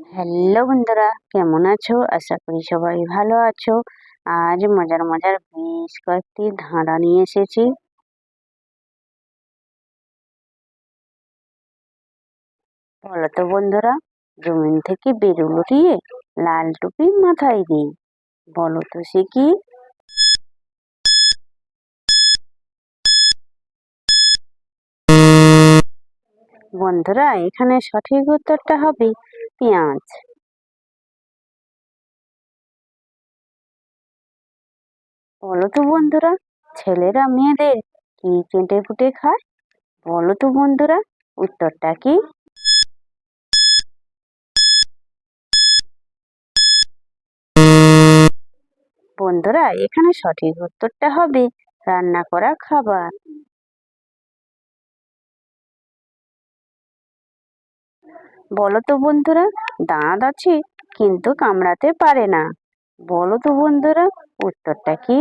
Hello বন্ধুরা, কেমন আছো? আশা করি সবাই ভালো আছো। আজ মজার মজার বেশ কয়েকটি ধাঁধা নিয়ে এসেছি। বলো তো বন্ধুরা, জমিন থেকে বেরুল উঠিয়ে লাল টুপি মাথায় দিয়ে বলো তো সে কি? বন্ধুরা, এখানে সঠিক উত্তরটা হবে পেঁয়াজ বলো তো বন্ধুরা, ছেলেরা, মেয়েদের কি কেটে ফুটে খায়? বলো তো বন্ধুরা, উত্তরটা কি? বন্ধুরা, এখানে সঠিক উত্তরটা হবে রান্না করা খাবার। বলো তো বন্ধুরা, দাঁত আছে কিন্তু কামড়াতে পারে না। বলো তো বন্ধুরা, উত্তরটা কি?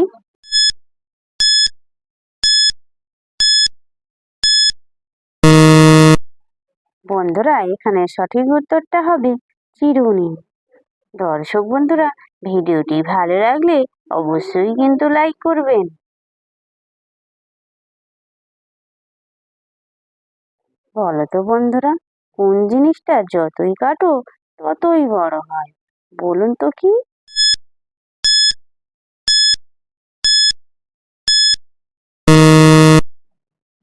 বন্ধুরা, এখানে সঠিক উত্তরটা হবে চিরুনি। দর্শক বন্ধুরা, ভিডিওটি ভালো লাগলে অবশ্যই কিন্তু লাইক করবেন। বলো তো বন্ধুরা কোন জিনিসটা যতই কাটো ততই বড় হয়। বলুন তো কি?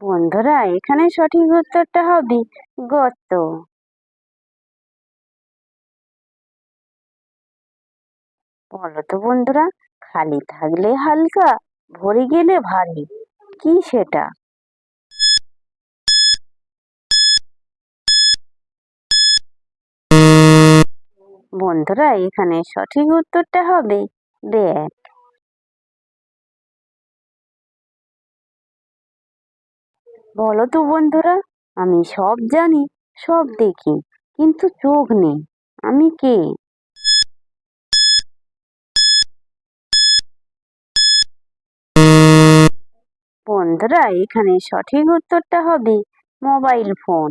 বন্ধুরা, এখানে সঠিক উত্তরটা হবে গর্ত। বলো তো বন্ধুরা, খালি থাকলে হালকা, ভরে গেলে ভারী। কি সেটা? বন্ধুরা, এখানে সঠিক উত্তরটা হবে ব্যাগ বলো তো বন্ধুরা, আমি সব জানি, সব দেখি, কিন্তু চোখ নেই, আমি কে? বন্ধুরা, এখানে সঠিক উত্তরটা হবে মোবাইল ফোন।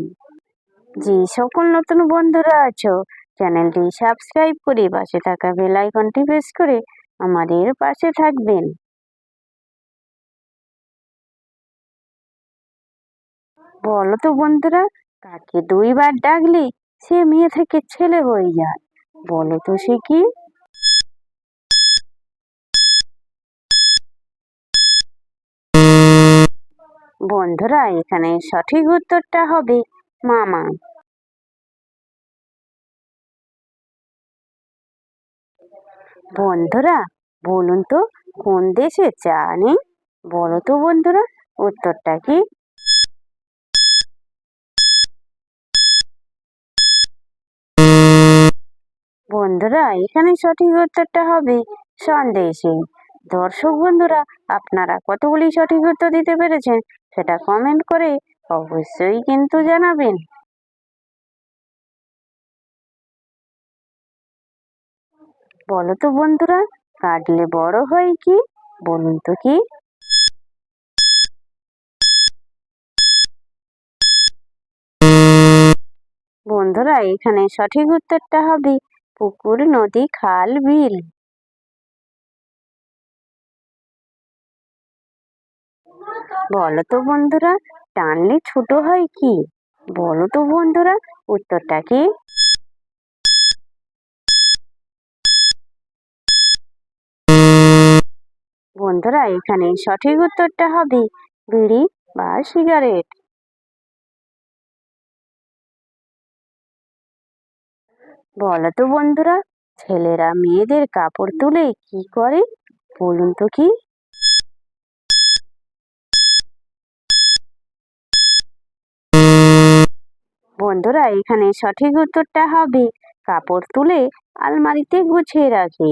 যে সকল নতুন বন্ধুরা আছো চ্যানেলটি সাবস্ক্রাইব করে পাশে থাকা বেল আইকনটি প্রেস করে আমাদের পাশে থাকবেন। বলো তো বন্ধুরা, কাকে দুইবার ডাকলে সে মেয়ে থেকে ছেলে হয়ে যায়? বলো তো সে কি? বন্ধুরা, এখানে সঠিক উত্তরটা হবে মামা। বন্ধুরা, বলুন তো কোন দেশে চা নেই? বলো তো বন্ধুরা, উত্তরটা কি? বন্ধুরা, এখানে সঠিক উত্তরটা হবে সন্দেশে। দর্শক বন্ধুরা, আপনারা কতগুলি সঠিক উত্তর দিতে পেরেছেন সেটা কমেন্ট করে অবশ্যই কিন্তু জানাবেন। বলো তো বন্ধুরা, কাটলে বড় হয় কি? বলুন তো কি? বন্ধুরা, এখানে সঠিক উত্তরটা হবে পুকুর, নদী, খাল, বিল। বলো তো বন্ধুরা, টানলে ছোট হয় কি? বলো তো বন্ধুরা, উত্তরটা কি? বন্ধুরা এখানে সঠিক উত্তরটা হবে বিড়ি বা সিগারেট। বলো তো বন্ধুরা, ছেলেরা মেয়েদের কাপড় তুলে কি করে বলুন তো কি? বন্ধুরা, এখানে সঠিক উত্তরটা হবে কাপড় তুলে আলমারিতে গুছিয়ে রাখে।